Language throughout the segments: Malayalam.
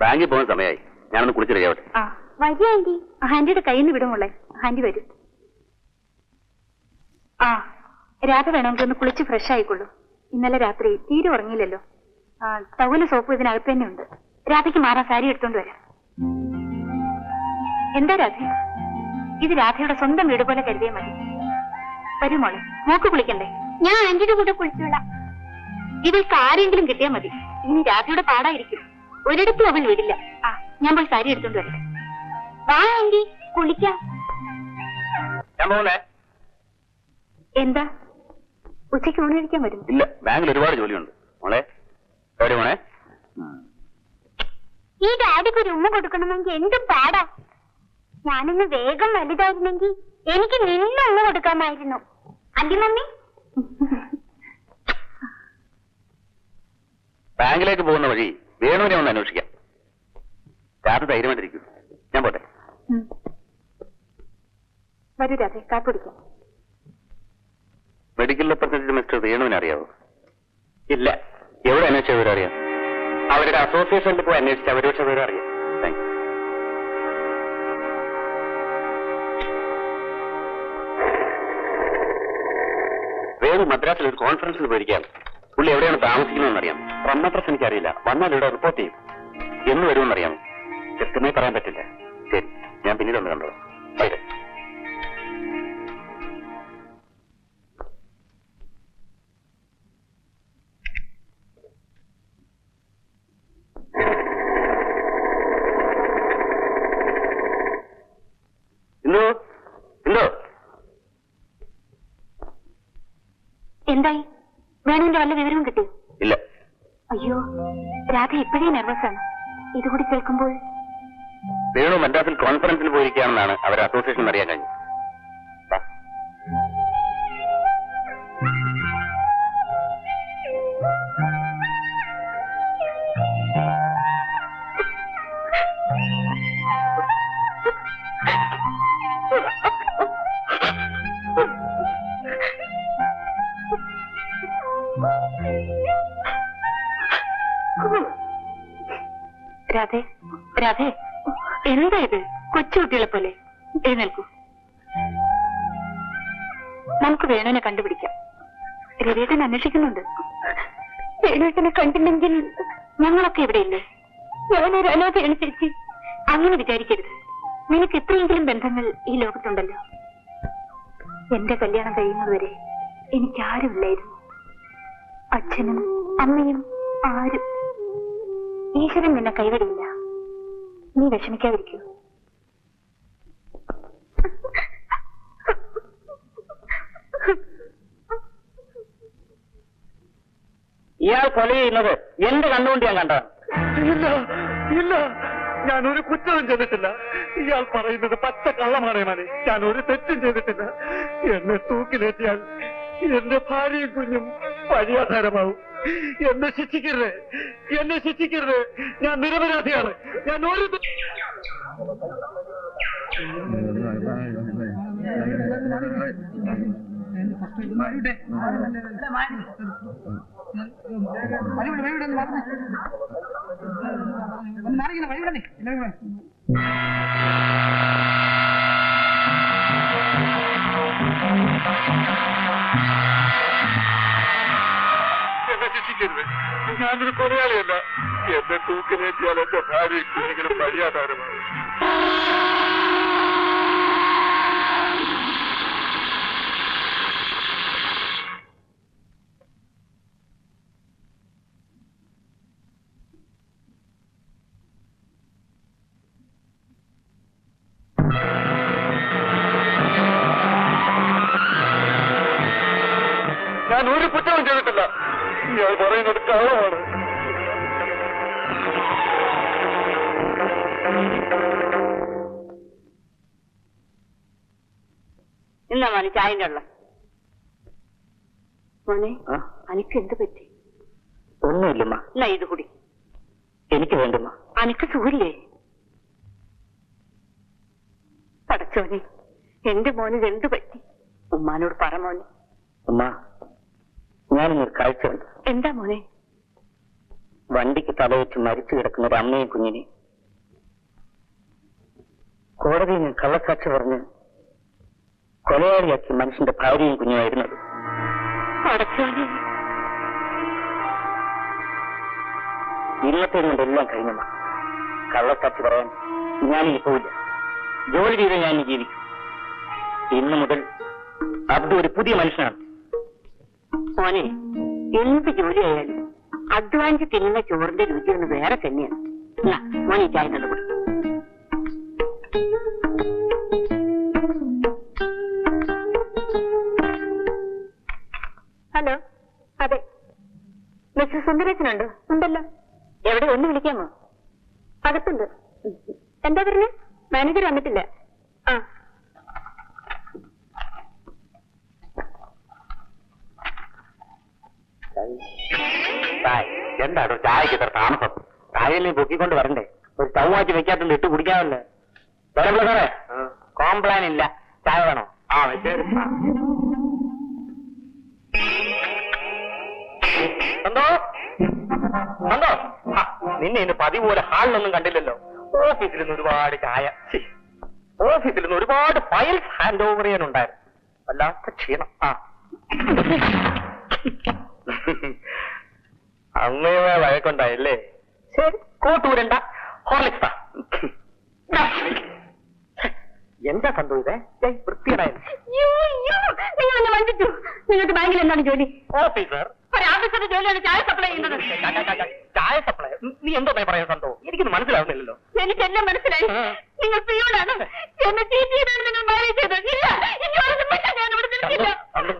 ബാങ്കിൽ പോകുന്ന സമയമായി ഞാനൊന്ന് കുളിച്ച് റെഡിയാവട്ടെ ആ വരി ആന്റി. ആന്റിയുടെ കയ്യിൽ നിന്ന് വിടുമുള്ളേ ആന്റി വരും. ആ രാധ വേണമെങ്കിൽ ഒന്ന് കുളിച്ച് ഫ്രഷ് ആയിക്കൊള്ളൂ. ഇന്നലെ രാത്രി തീരെ ഉറങ്ങിയില്ലല്ലോ. ആ ടവൽ സോപ്പ് ഇതിനകത്ത് തന്നെ ഉണ്ട്. രാധയ്ക്ക് മാറാൻ സാരി എടുത്തോണ്ട് വരാം. എന്താ രാധ? ഇത് രാധയുടെ സ്വന്തം വീട് പോലെ കരുതിയാൽ മതി. വരൂ മോളെ മോക്ക് കുളിക്കണ്ടേ? ഞാൻ ആന്റിയുടെ കൂടെ കുളിച്ചോളാം. ഇതിൽ ആരെങ്കിലും കിട്ടിയാൽ മതി. ഇനി രാധയുടെ പാടായിരിക്കും. ഒരിടത്തും അവൻ വിടില്ല. ആ ഞാൻ പോയി സാരി എടുത്തോണ്ട് വരട്ടെ. വാ ആന്റി. കുളിക്കാം. ഞാൻ പോകുന്നേ എന്താ? ഉച്ചയ്ക്ക് ഊണ് കഴിക്കാൻ വരും ഇല്ല ബാങ്കിൽ ഒരുപാട് ജോലിയുണ്ട്. മോളെ എവിടെ മോളെ. ഈ ഡാഡിക്ക് ഒരു ഉമ്മ കൊടുക്കണമെങ്കിൽ എന്ത് പാടാ? ഞാനൊന്ന് വേഗം വലുതായിരുന്നെങ്കിൽ എനിക്ക് നിന്നെ ഉമ്മ കൊടുക്കാമായിരുന്നു. അല്ലേ മമ്മി. ബാങ്കിലേക്ക് പോകുന്ന വഴി വേണുവിനെ ഒന്ന് അന്വേഷിക്കാം. രാധ ധൈര്യമായിട്ടിരിക്കും ഞാൻ പോട്ടെ. വരൂ രാധേ കാപ്പിടിക്കാം മെഡിക്കൽ റെപ്രസെന്റേറ്റീവ് മിസ്റ്റർ വേണുവിനെ അറിയാവോ? ഇല്ല. എവിടെ അന്വേഷിച്ച വിവരം അറിയാം? അവരുടെ അസോസിയേഷനിൽ പോയി അന്വേഷിച്ച അവരെ പക്ഷെ വിവരം അറിയാം. താങ്ക് വേണു മദ്രാസിൽ ഒരു കോൺഫറൻസിൽ പോയിരിക്കാം പുള്ളി എവിടെയാണ് താമസിക്കുന്നതെന്ന് അറിയാം ഫ്രം അഡ്രസ് എനിക്കറിയില്ല. വന്നാൽ ഇവിടെ റിപ്പോർട്ട് ചെയ്യും. എന്ന് വരുമെന്നറിയാമോ കൃത്യമായി പറയാൻ പറ്റില്ല. ശരി ഞാൻ പിന്നീട് ഒന്ന് കണ്ടോ ബൈ എന്തോ എന്തോ എന്തായി? വേണുവിന്റെ വല്ല വിവരവും നെർവസ് ആണ് ഇതുകൂടി കേൾക്കുമ്പോൾ വേണു മദ്രാസിൽ കോൺഫറൻസിൽ പോയിരിക്കുകയാണെന്നാണ് അവർ അസോസിയേഷൻ അറിയാൻ കഴിഞ്ഞത്. നമുക്ക് വേണുവിനെ കണ്ടുപിടിക്കാം. രവിയേട്ടൻ അന്വേഷിക്കുന്നുണ്ട്. വേണുവേട്ടനെ കണ്ടില്ലെങ്കിൽ ഞങ്ങളൊക്കെ ഇവിടെ ഇല്ലേ ഞാനൊരു അനാഥയാണ് ചേച്ചി. അങ്ങനെ വിചാരിക്കരുത്. നിനക്ക് എത്രയെങ്കിലും ബന്ധങ്ങൾ ഈ ലോകത്തുണ്ടല്ലോ. എന്റെ കല്യാണം കഴിയുന്നതുവരെ എനിക്കാരുമില്ലായിരുന്നു അച്ഛനും അമ്മയും ആരും. ഈശ്വരൻ നിന്നെ കൈവിടില്ല. നീ വിഷമിക്കാതിരിക്കൂ. ഇയാൾ കൊല ചെയ്യുന്നത് എന്റെ കണ്ണുകൊണ്ട് ഞാൻ കണ്ടതാണ് ഇല്ല ഇല്ല. ഞാൻ ഒരു കുറ്റവും ചെയ്തിട്ടില്ല. ഇയാൾ പറയുന്നത് പച്ച കള്ളമാണ് മനെ. ഞാൻ ഒരു തെറ്റും ചെയ്തിട്ടില്ല. എന്നെ തൂക്കിലേറ്റിയാൽ എന്റെ ഭാര്യയും കുഞ്ഞും പര്യാധാരമാവും. എന്നെ ശിക്ഷിക്കരുത്. എന്നെ ശിക്ഷിക്കരുത്. ഞാൻ നിരപരാധിയാണ്. ഞാൻ ഒരു തെ- എന്നെ ശിക്ഷിക്കരുത്. ഞാനൊരു കൊലയാളിയല്ല. എന്നെ തൂക്കിലേറ്റിയാൽ എന്റെ ഭാര്യയും കുഞ്ഞിനും പര്യാധാരമാവും ഇയാൾ പറയുന്നത് മോനെ ചായന്റെ ഉള്ള മോനെ അനക്ക് എന്ത് പറ്റി? ഒന്നുമില്ലമ്മ. എന്നാ ഇത് കുടി. എനിക്ക് വേണ്ടമ്മ. അനക്ക് സുഖില്ലേ പടച്ചോനെ എന്റെ മോന് എന്ത് പറ്റി? ഉമ്മാനോട് പറ മോനെ. അമ്മ ഞാനിങ്ങൊരു കാഴ്ച കണ്ടു എന്താ മോനെ? വണ്ടിക്ക് തലവെച്ച് മരിച്ചു കിടക്കുന്ന ഒരു അമ്മയും കുഞ്ഞിനെ കോടതിയിൽ നിന്ന് കള്ളസാക്ഷി പറഞ്ഞ് കൊലയാളിയാക്കി മനുഷ്യന്റെ ഭാര്യയും കുഞ്ഞുമായിരുന്നത് ഇന്നത്തെ കൊണ്ട് എല്ലാം കഴിഞ്ഞമ്മ കള്ളസാക്ഷി പറയാൻ ഞാനിനി പോവില്ല. ജോലി ചെയ്ത് ഞാൻ ജീവിക്കും. ഇന്നു മുതൽ അബ്ദു ഒരു പുതിയ മനുഷ്യനാണ്. മോനെ എന്ത് ജോലിയായാലും അധ്വാനിച്ച് തിന്നുന്ന ചോറിന്റെ രുചി ഒന്ന് വേറെ തന്നെയാണ്. മോനെ ചായ കണ്ടുപിടി ഹലോ അതെ. മിസ്റ്റർ സുന്ദരേശനുണ്ടോ? ഉണ്ടല്ലോ. എവിടെ? ഒന്ന് വിളിക്കാമോ? അകത്തുണ്ട്. എന്താ പറഞ്ഞ? മാനേജർ വന്നിട്ടില്ല. എന്താണോ ചായക്ക് ഇത്ര താമസം? ചായല്ലേ പൊക്കിക്കൊണ്ട് വരണ്ടേ? ഒരു ചവ്വാച്ച് വെക്കാത്തത് ഇട്ട് കുടിക്കാമല്ലേ. സാറേ കോംപ്ലാൻ ഇല്ല. ചായ വേണോ? ആ എന്തോ എന്തോ നിന്നെ ഇന്ന് പതിവ് പോലെ ഹാളിലൊന്നും കണ്ടില്ലല്ലോ. ഓഫീസിൽ നിന്ന് ഒരുപാട് ചായ. ഓഫീസിൽ നിന്ന് ഒരുപാട് ഫയൽസ് ഹാൻഡ് ഓവർ ചെയ്യാനുണ്ടായിരുന്നു. വല്ലാത്ത ക്ഷീണം. ആ. അമ്മയെ വഴക്കുണ്ടായില്ലേ? ശരി കോട്ടൂരണ്ട ഹോർലിക്സാ. എന്താ സംഭവിച്ചേ വൃത്തിയുണ്ടായിരുന്നു നിങ്ങൾ എന്നെ വഞ്ചിച്ചു. നിങ്ങൾക്ക് ബാങ്കിൽ എന്താണ് ജോലി? ഓഫീസർ. ജോലിയാണ് ചായ സപ്ലൈ ചെയ്യുന്നത്. ചായ സപ്ലൈ. നീ എന്തോ പറയാൻ സന്തോ എനിക്കൊന്നും മനസ്സിലാവുന്നില്ലല്ലോ. എനിക്കെല്ലാം മനസ്സിലായി. നിങ്ങൾ പിയോടാണ് എന്നെ ചീറ്റ് ചെയ്താണ് നിങ്ങൾ മാരേജ് ചെയ്തത്. ഇല്ല ഇനി ഒരു നിമിഷം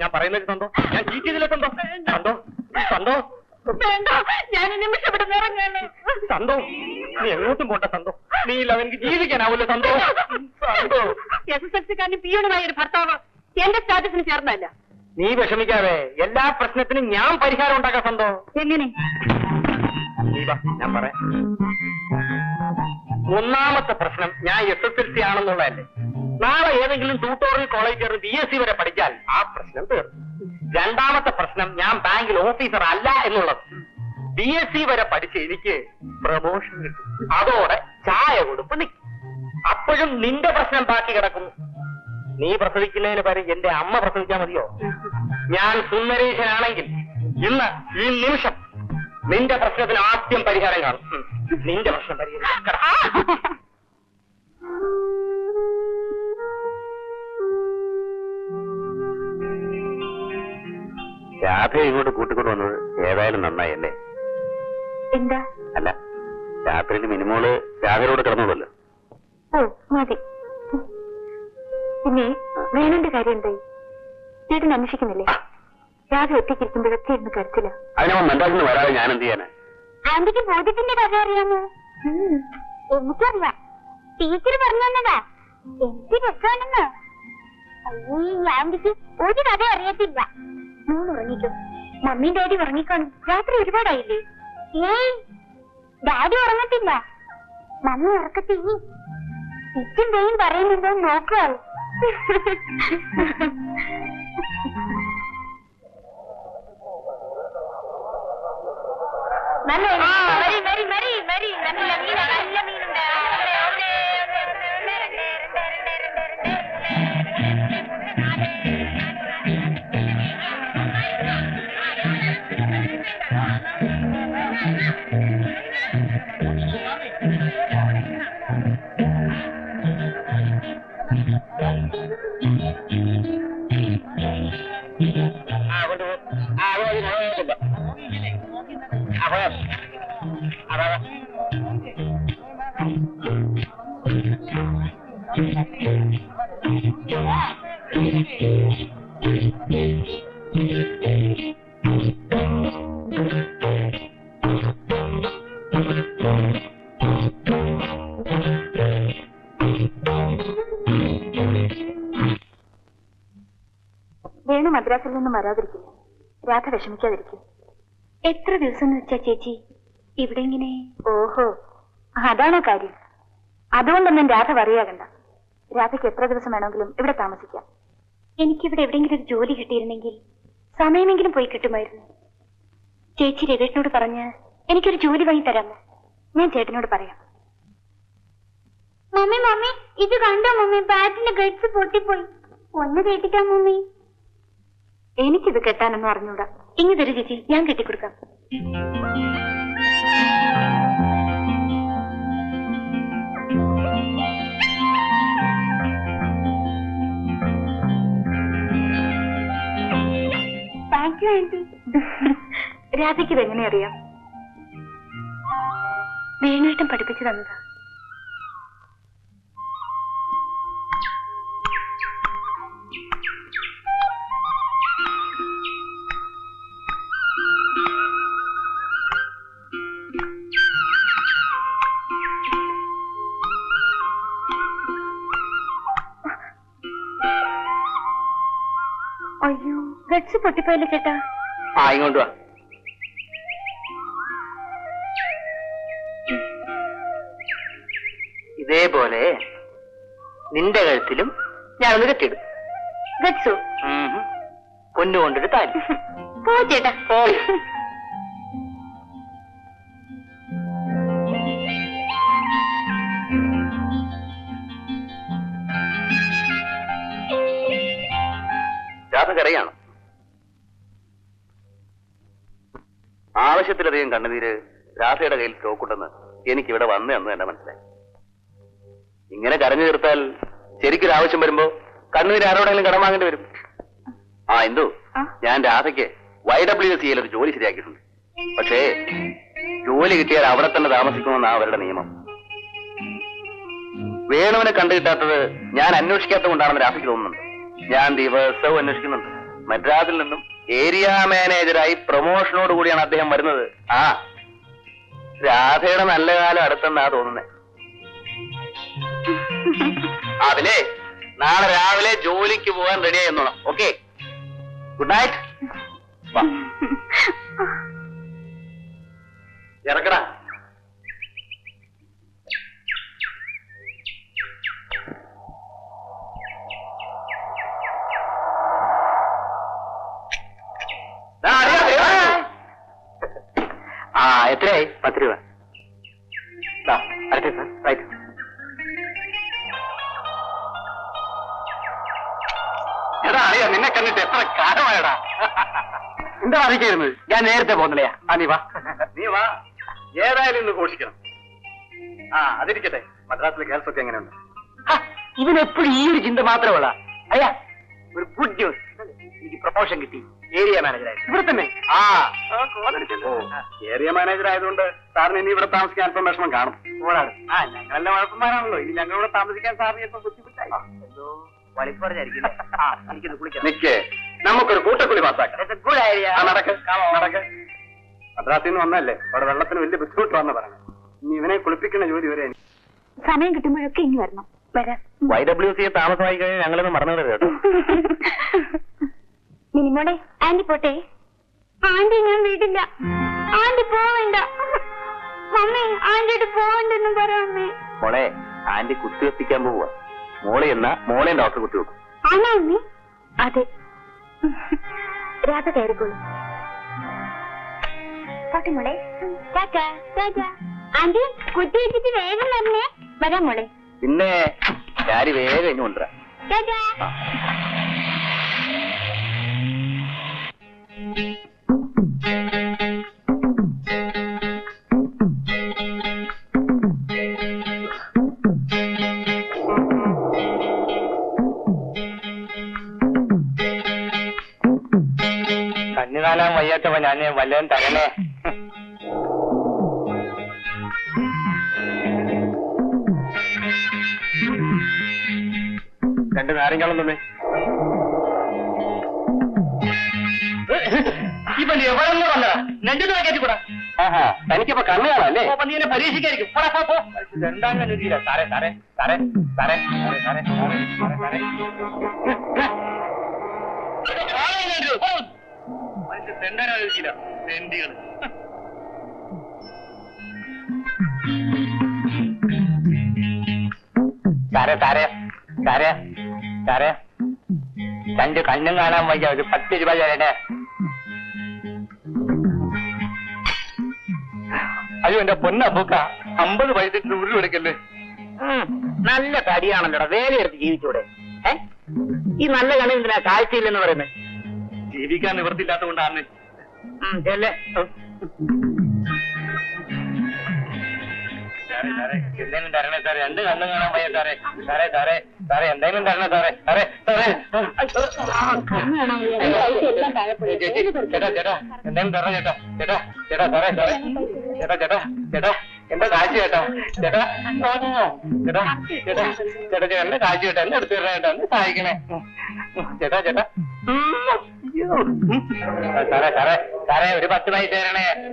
ഞാൻ പറയുന്നത് സന്തോ ഞാൻ ചീറ്റ് ചെയ്തില്ല സന്തോ സന്തോ സന്തോ? വേണ്ട ഞാൻ നിമിഷം ഇവിടെ നിറങ്ങാണ്. സന്തോ? നീ എങ്ങോട്ടും പോട്ടെ സന്തോ. നീ ഇല്ല എനിക്ക് ജീവിക്കാനാവൂല Santho. Santho. S S L സിക്കാരന് പിയോണുമായ ഒരു ഭർത്താവ് എന്റെ സ്റ്റാറ്റസിന് ചേർന്നല്ല നീ വിഷമിക്കാതെ എല്ലാ പ്രശ്നത്തിനും ഞാൻ പരിഹാരം ഉണ്ടാക്കാം സന്തോ. എങ്ങനെ? ഞാൻ പറയാം. ഒന്നാമത്തെ പ്രശ്നം ഞാൻ എസ് എസ് എൽ സി ആണെന്നുള്ളതല്ലേ. നാളെ ഏതെങ്കിലും ട്യൂട്ടോറിയൽ കോളേജ് കയറി ബി എസ് സി വരെ പഠിച്ചാൽ ആ പ്രശ്നം തീർന്നു. രണ്ടാമത്തെ പ്രശ്നം ഞാൻ ബാങ്കിൽ ഓഫീസർ അല്ല എന്നുള്ളത്. ബി എസ് സി വരെ പഠിച്ച് എനിക്ക് പ്രമോഷൻ കിട്ടും. അതോടെ ചായ കൊടുപ്പ് നിൽക്കും അപ്പോഴും നിന്റെ പ്രശ്നം ബാക്കി കിടക്കുന്നു നീ പ്രസവിക്കുന്നതിന് പകരം എന്റെ അമ്മ പ്രസവിച്ചാൽ മതിയോ? ഞാൻ സുന്ദരീശനാണെങ്കിൽ ഇന്ന് ഈ നിമിഷം നിന്റെ പ്രശ്നത്തിന് ആദ്യം പരിഹാരം കാണും. നിന്റെ പ്രശ്നം പരിഹരിക്കണം രാധ ഇങ്ങോട്ട് കൂട്ടിക്കൊണ്ട് വന്നത് ഏതായാലും നന്നായല്ലേ എന്താ? അല്ല രാത്രിയിൽ മിനിമോൾ രാധയോട് കിടന്നോളല്ലോ ഓ മതി. പിന്നെ വേണന്റെ കാര്യം എന്തായി? ചേട്ടൻ അന്വേഷിക്കുന്നില്ലേ? രാധ ഒറ്റയ്ക്കിരിക്കുമ്പോഴൊക്കെ ഇരുന്ന് കരച്ചില്ല അതിനവൻ മദ്രാസിൽ വരാതെ ഞാൻ എന്ത് ചെയ്യാനാ? ആന്റിക്ക് ബോധ്യത്തിന്റെ കഥ അറിയാമോ എനിക്കറിയാം. ടീച്ചർ പറഞ്ഞു തന്നതാ എന്ത് രസമാണെന്ന്. ഈ ആന്റിക്ക് ഒരു കഥ അറിയത്തില്ല. മൂന്ന് ഉറങ്ങിക്കും. മമ്മിയും ഡാഡി ഉറങ്ങിക്കാണും. രാത്രി ഒരുപാടായില്ലേ? ഏ ഡാഡി ഉറങ്ങത്തില്ല. മമ്മി ഉറക്കത്തിൽ ഇച്ചും പെയും പറയുന്നുണ്ടോ നോക്കുക നല്ല മരി മരി മരി മരി നല്ല മീന നല്ല മീനുണ്ട് വേണു മദ്രാസിൽ നിന്നും വരാതിരിക്കില്ല. രാധ വിഷമിക്കാതിരിക്കും. എത്ര ദിവസം എന്ന് വെച്ചാ ചേച്ചി? ഇവിടെ ഇങ്ങനെ ഓഹോ അതാണോ കാര്യം. അതുകൊണ്ടൊന്നും രാധ പറയാകണ്ട രാധയ്ക്ക് എത്ര ദിവസം വേണമെങ്കിലും ഇവിടെ താമസിക്കാം. എനിക്കിവിടെ എവിടെയെങ്കിലും ഒരു ജോലി കിട്ടിയിരുന്നെങ്കിൽ സമയമെങ്കിലും പോയി കിട്ടുമായിരുന്നു. ചേച്ചി രവേഷിനോട് പറഞ്ഞ് എനിക്കൊരു ജോലി വാങ്ങി തരാമോ? ഞാൻ ചേട്ടനോട് പറയാം. മമ്മി മമ്മി ഇത് കണ്ടോ മമ്മി? ബാറ്റിന്റെ ഗഡ്സ് പൊട്ടിപ്പോയി. ഒന്ന് കേട്ടിട്ടാ മമ്മി. എനിക്കിത് കെട്ടാനൊന്നും അറിഞ്ഞൂടാ. ഇങ്ങ് തരൂ ചേച്ചി ഞാൻ കെട്ടിക്കൊടുക്കാം. താങ്ക് യു ആന്റി രാധയ്ക്ക് ഇതെങ്ങനെ അറിയാം? വേണുവേട്ടൻ പഠിപ്പിച്ചു തന്നതാ. അയ്യോ പൊട്ടിപ്പോയില്ല ചേട്ടാ. ആ ഇങ്ങോട്ട് വാ. ഇതേപോലെ നിന്റെ കഴുത്തിലും ഞാനൊന്ന് കെട്ടിടും പൊന്നു പൊന്നുകൊണ്ടൊരു താലി. പോ ചേട്ടാ. രാധ കരയാണ് ആവശ്യത്തിലധികം കണ്ണുനീര് രാധയുടെ കയ്യിൽ സ്റ്റോക്കുണ്ടെന്ന് എനിക്ക് ഇവിടെ വന്നേ എന്ന് എന്റെ മനസ്സിലായി. ഇങ്ങനെ കരഞ്ഞു തീർത്താൽ ശരിക്കൊരു ആവശ്യം വരുമ്പോ കണ്ണുനീര് ആരോടെങ്കിലും കടം വാങ്ങേണ്ടി വരും? ആ എന്തു ഞാൻ രാധയ്ക്ക് വൈ ഡബ്ല്യു സിയിൽ ഒരു ജോലി ശരിയാക്കിയിട്ടുണ്ട്. പക്ഷേ ജോലി കിട്ടിയാൽ അവിടെ തന്നെ താമസിക്കണമെന്നാണ് അവരുടെ നിയമം. വേണുവിനെ കണ്ടു കിട്ടാത്തത് ഞാൻ അന്വേഷിക്കാത്തത് കൊണ്ടാണെന്ന് രാധയ്ക്ക് തോന്നുന്നുണ്ട്. ഞാൻ ദിവസവും അന്വേഷിക്കുന്നുണ്ട്. മദ്രാസിൽ നിന്നും ഏരിയ മാനേജറായി പ്രൊമോഷനോട് കൂടിയാണ് അദ്ദേഹം വരുന്നത്. ആ രാധയുടെ നല്ല കാലം അടുത്തെന്നാ തോന്നുന്നത് അതിലേ നാളെ രാവിലെ ജോലിക്ക് പോകാൻ റെഡി ആയിരുന്നോളാം ഓക്കെ ഗുഡ് നൈറ്റ് ഇറക്കടാ. ഞാൻ നേരത്തെ പോകുന്നില്ലയാ. നീ വാ. നീ വാ. ഏതായാലും ഇന്ന് ഘോഷിക്കണം. ആ അതിരിക്കട്ടെ. മദ്രാസിലെ ഗേൾസ് ഒക്കെ എങ്ങനെയുണ്ട് ഇവനെപ്പോഴും ഈ ഒരു ചിന്ത മാത്രമുള്ള അയ്യാ ഒരു ഗുഡ് ന്യൂസ് എനിക്ക് പ്രൊമോഷൻ കിട്ടി. ഏരിയ മാനേജറായി ഇവിടെ തന്നെ. ആ ഏരിയ മാനേജർ ആയതുകൊണ്ട് സാറിന് ഇനി ഇവിടെ താമസിക്കാൻ അല്പം വിഷമം കാണും. ഓടാണ്. ആ ഞങ്ങളെല്ലാം വഴക്കന്മാരാണല്ലോ ഇനി ഞങ്ങളിവിടെ താമസിക്കാൻ സാറിന് ബുദ്ധിമുട്ടായി. എന്തോ വലിപ്പറഞ്ഞായിരിക്കും കുളിക്കാം. നിക്ക്. നമുക്കൊരു കൂട്ടക്കുളി പാസ്സാക്കാം. ഗുഡ് ഐഡിയ നടക്ക്. നടക്ക്. മദ്രാസിൽ നിന്ന് വന്നല്ലേ അവിടെ വെള്ളത്തിന് വലിയ ബുദ്ധിമുട്ട് വന്ന പറഞ്ഞു ഇനി ഇവനെ കുളിപ്പിക്കുന്ന ജോലി വരെ സമയം കിട്ടുമ്പോഴൊക്കെ ഇനി വരണം. വരാം. വൈ ഡബ്ല്യു സി താമസമായി കഴിഞ്ഞാൽ ഞങ്ങളൊന്നും മറന്നു കേട്ടോ? മിനിമോളെ ആന്റി പോട്ടെ? ആന്റി ഞാൻ വീട്ടില്ല ആന്റി പോവണ്ട. മമ്മി ആന്റിയോട് പോവണ്ടെന്നും പറയാമേ മോളെ ആന്റി കുത്തിവെപ്പിക്കാൻ പോവുക മോളെ എന്നാ മോളെ ഡോക്ടർ കുത്തിവെക്കും ആണോ അമ്മി? അതെ. രാധ കയറിക്കോളൂ. പോട്ടെ മോളെ. ടാറ്റാ ടാറ്റാ ആന്റി കുട്ടി വെച്ചിട്ട് വേഗം വരണേ വരാം മോളെ. പിന്നെ ചാരി വേഗം ഇനി കൊണ്ടുവരാം. Thank കണ്ണു ഞാൻ വല്ലതും തരണേ രണ്ട് നാരങ്ങളും തന്നെ ഇപ്പൊ എവിടെ നിന്ന് വന്നതാ? നെഞ്ചിട്ട് കയറ്റിക്കൂടാ? തനിക്കിപ്പോ കണ്ണു കാണാല്ലേ നീ എന്നെ പരീക്ഷിക്കായിരിക്കും. പോടാ, പോ, പോ. രണ്ടാം കണ്ണു തീരാ സാറേ സാറേ സാറേ സാറേ സാറേ സാറേ സാറേ സാറേ. മനുഷ്യൻ തെണ്ടാനായിരിക്കില്ല തെണ്ടികൾ സാറേ സാറേ സാറേ സാറേ. രണ്ട് കണ്ണും കാണാൻ വയ്യ ഒരു പത്ത് രൂപ തരണേ. അയ്യോ എന്റെ പൊന്നപ്പൂക്ക അമ്പത് പൈസക്ക് ഉരുൾ എടുക്കല്ലേ നല്ല തടിയാണല്ലോടാ വേലയെടുത്ത് ജീവിച്ചൂടെ. ഈ നല്ല കണി എന്തിനാ കാഴ്ചയില്ലെന്ന് പറയുന്നത് ജീവിക്കാൻ നിവർത്തില്ലാത്ത കൊണ്ടാണ് എന്തെങ്കിലും തരണേ സാറേ? രണ്ട് കണ്ണും കാണാൻ പയ്യ സാറേ. സാറേ സാറേ സാറേ എന്തെങ്കിലും തരണേ സാറേ? സാറേ സാറേ ചേട്ടാ ചേട്ടാ എന്തെങ്കിലും തരണം ചേട്ടാ? ചേട്ടാ ചേട്ടാ സാറേ സാറേ. ചേട്ടാ ചേട്ടാ ചേട്ടാ എന്താ കാഴ്ച ചേട്ടാ. ചേട്ടാ ചേട്ടാ ചേട്ടാ ചേട്ടാ ചേട്ടാ എന്റെ കാഴ്ച ചേട്ടാ. എന്നെ എടുത്തു തരണേ ചേട്ടാ. എന്നെ സഹായിക്കണേ. ചേട്ടാ ചേട്ടാ. സാറേ സാറേ സാറേ ഒരു പത്ത് പൈസ തരണേ.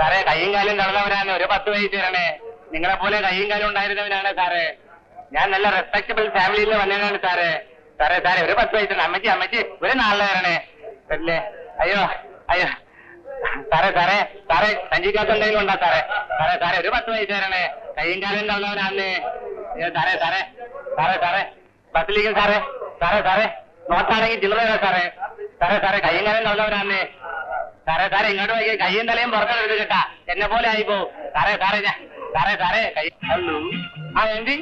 സാറേ കയ്യും കാലും കടന്നവരാണ് ഒരു പത്ത് പൈസ തരണേ. നിങ്ങളെ പോലെ കയ്യും കാലും ഉണ്ടായിരുന്നവനാണ് സാറേ. ഞാൻ നല്ല റെസ്പെക്ടബിൾ ഫാമിലിയിൽ വന്നവനാണ് സാറേ. സാറേ സാറേ ഒരു പത്ത് പൈസ. അമ്മച്ചി അമ്മച്ചി ഒരു നാളിലെ തരണേ. അല്ലേ? അയ്യോ അയ്യോ. സാറേ സാറേ സാറേ സഞ്ചിക്കാത്ത എന്തെങ്കിലും ഉണ്ടോ സാറേ? സാറേ സാറേ ഒരു പത്ത് പൈസ തരണേ. കയ്യും കാലും അയ്യോ സാറേ സാറേ സാറേ സാറേ. ബസ്സിലിരിക്കും സാറേ. സാറേ സാറേ. നോട്ടാണെങ്കിൽ ചില്ലറ സാറേ. സാറേ സാറേ കയ്യും കലയും തന്നവനാണ് സാറേ സാറേ ഇങ്ങോട്ട് പോയി കയ്യും തലയും പുറത്തെടുത്ത് കേട്ടാ. എന്നെ പോലെ ആയിപ്പോ സാറേ സാറേ ഞാൻ സാറേ സാറേ കൈ ഹലോ. ആ എന്തി?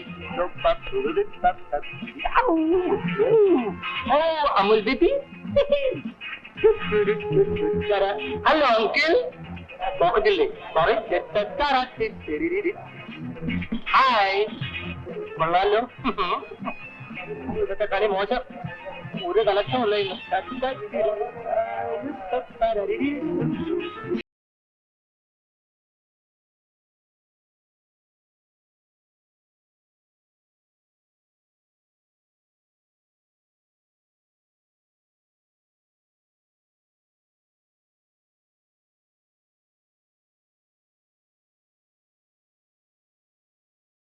ഓ അമുൽ ബിപി ഹലോ അങ്കിൾ. പോകത്തില്ലേ? സോറി ഹായ് കൊള്ളാലോ. ഇതൊക്കെ കളി മോശം. ഒരു കലക്ഷൻ ഉള്ള ഇന്ന്